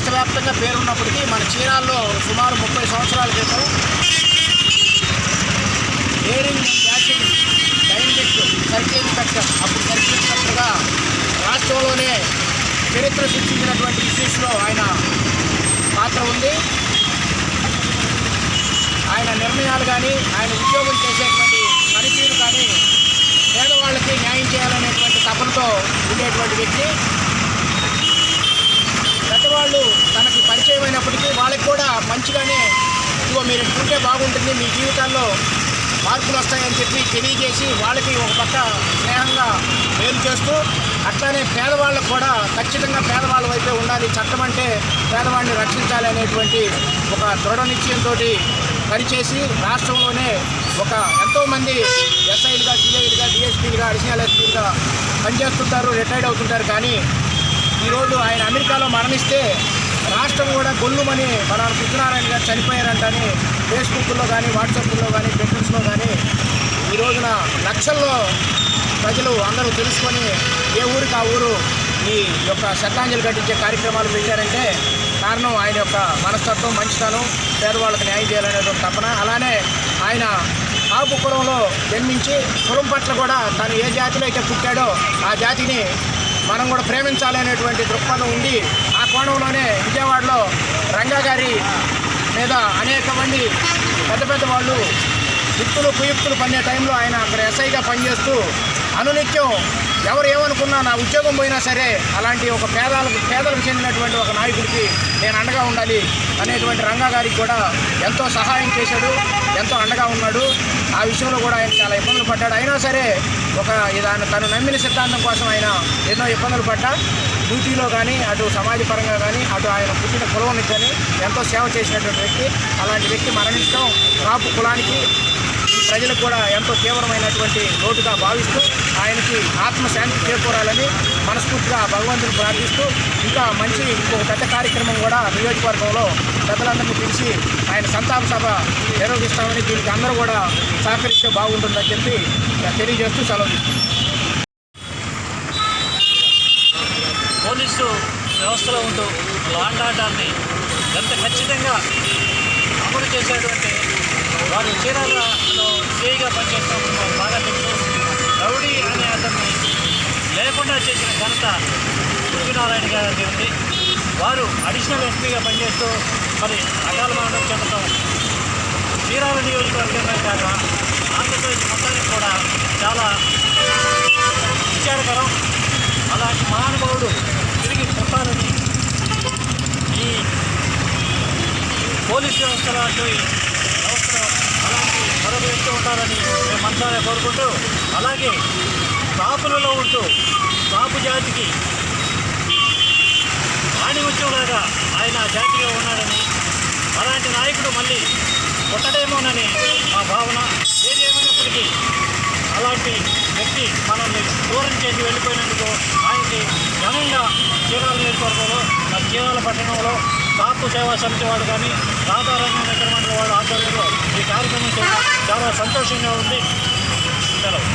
దేశవ్యాప్తంగా పేరున్నప్పటికీ మన చీరాల్లో సుమారు ముప్పై సంవత్సరాల క్రితం daring and dynamic circle inspector అప్పుడు సర్కిల్ ఇన్స్పెక్టర్గా రాష్ట్రంలోనే చరిత్ర సృష్టించినటువంటి ఇష్యూస్లో ఆయన పాత్ర ఉంది. ఆయన నిర్ణయాలు కానీ ఆయన ఉద్యోగం చేసేటువంటి పనితీరు కానీ పేదవాళ్ళకి న్యాయం చేయాలనేటువంటి తపనతో ఉండేటువంటి వ్యక్తి. మంచిగానే ఇదిగో మీరు ఉంటే బాగుంటుంది మీ జీవితాల్లో మార్పులు వస్తాయని చెప్పి తెలియజేసి వాళ్ళకి ఒక పక్క స్నేహంగా మేలు చేస్తూ అట్లానే పేదవాళ్ళకు కూడా ఖచ్చితంగా పేదవాళ్ళ వైపే ఉండాలి. చట్టం అంటే పేదవాడిని రక్షించాలి అనేటువంటి ఒక దృఢ నిశ్చయంతో పనిచేసి రాష్ట్రంలోనే ఒక ఎంతోమంది ఎస్ఐలుగా సిఐలుగా డిఎస్పీలుగా అడిషనల్ ఎస్పీలుగా పనిచేస్తుంటారు రిటైర్డ్ అవుతుంటారు. కానీ ఈరోజు ఆయన అమెరికాలో మరణిస్తే రాష్ట్రం కూడా గొల్లుమని మన సత్యనారాయణ గారు చనిపోయారంటని ఫేస్బుక్లో కానీ వాట్సాప్లో కానీ ట్విట్టర్స్లో కానీ ఈ రోజున లక్షల్లో ప్రజలు అందరూ తెలుసుకొని ఏ ఊరికి ఆ ఊరు ఈ యొక్క శ్రద్ధాంజలి ఘటించే కార్యక్రమాలు పెట్టారంటే కారణం ఆయన యొక్క మనస్తత్వం మంచితనం పేదవాళ్ళకి న్యాయం చేయాలనేటువంటి తపన. అలానే ఆయన కాపు కులంలో జన్మించి కులం పట్ల కూడా తను ఏ జాతిలో అయితే పుట్టాడో ఆ జాతిని మనం కూడా ప్రేమించాలి అనేటువంటి దృక్పథం ఉండి ఆ కోణంలోనే విజయవాడలో రంగా గారి మీద అనేక మంది పెద్ద పెద్ద వాళ్ళు యుక్తులు కుయుక్తులు పన్నే టైంలో ఆయన అక్కడ ఎస్ఐగా పనిచేస్తూ అనునిత్యం ఎవరు ఏమనుకున్నా నా ఉద్యోగం పోయినా సరే అలాంటి ఒక పేదలకు పేదలకు చెందినటువంటి ఒక నాయకుడికి నేను అండగా ఉండాలి అనేటువంటి రంగా గారికి కూడా ఎంతో సహాయం చేశాడు ఎంతో అండగా ఉన్నాడు. ఆ విషయంలో కూడా ఆయన చాలా ఇబ్బందులు పడ్డాడు. అయినా సరే ఒక ఇదాన్ని తను నమ్మిన సిద్ధాంతం కోసం ఆయన ఎన్నో ఇబ్బందులు పడ్డా. డ్యూటీలో కానీ అటు సమాజపరంగా కానీ అటు ఆయన పుట్టిన కులం కానీ ఎంతో సేవ చేసినటువంటి వ్యక్తి. అలాంటి వ్యక్తి మరణించడం కాపు కులానికి ప్రజలకు కూడా ఎంతో తీవ్రమైనటువంటి లోటుగా భావిస్తూ ఆయనకి ఆత్మశాంతి చేకూరాలని మనస్ఫూర్తిగా భగవంతుని ప్రార్థిస్తూ ఇంకా మంచి ఇంకొక పెద్ద కార్యక్రమం కూడా నియోజకవర్గంలో పెద్దలందరినీ పిలిచి ఆయన సంతాప సభ నిర్వహిస్తామని దీనికి అందరూ కూడా సహకరిస్తే బాగుంటుందని చెప్పి తెలియజేస్తూ సెలవు పోలీసు వ్యవస్థలో ఉంటూ లాండ్ ఆర్డర్ని ఎంత ఖచ్చితంగా అమలు చేసేటువంటి వారు చీరాలలో సిఐగా పనిచేస్తున్నప్పుడు బాగా తెలుసు రౌడీ అనే అతన్ని లేకుండా చేసిన ఘనత సూర్యనారాయణ గారికి ఉంది. వారు అడిషనల్ ఎస్పీగా పనిచేస్తూ మరి అకాల మరణం చెందడం చీరాల నియోజకవర్గమే కాక ఆంధ్రప్రదేశ్ మొత్తానికి కూడా చాలా విచారకరం. అలాంటి మహానుభావుడు తిరిగి చెప్పాలని ఈ పోలీస్ వ్యవస్థ లాంటి వ్యవస్థ అలాంటి మరొక వ్యక్తి ఉండాలని మేము మనసారా కోరుకుంటూ అలాగే కాపులలో ఉంటూ కాపు జాతికి ఆణిముత్యంలాగా ఆయన జాతిగా ఉన్నాడని అలాంటి నాయకుడు మళ్ళీ పుట్టడేమోనని మా భావన ఏది ఏమైనప్పటికీ అలాంటి వ్యక్తి మనల్ని దూరం చేసి వెళ్ళిపోయినందుకు ఆయనకి ఘనంగా చీరాల నియోజకవర్గంలో మన చీరాల పట్టణంలో కాపు సేవా సమితి వాడు కానీ రాధారంగ నగర మండలి వాడు ఆధ్వర్యంలో ఈ చాలా సంతోషంగా ఉంది. సెలవు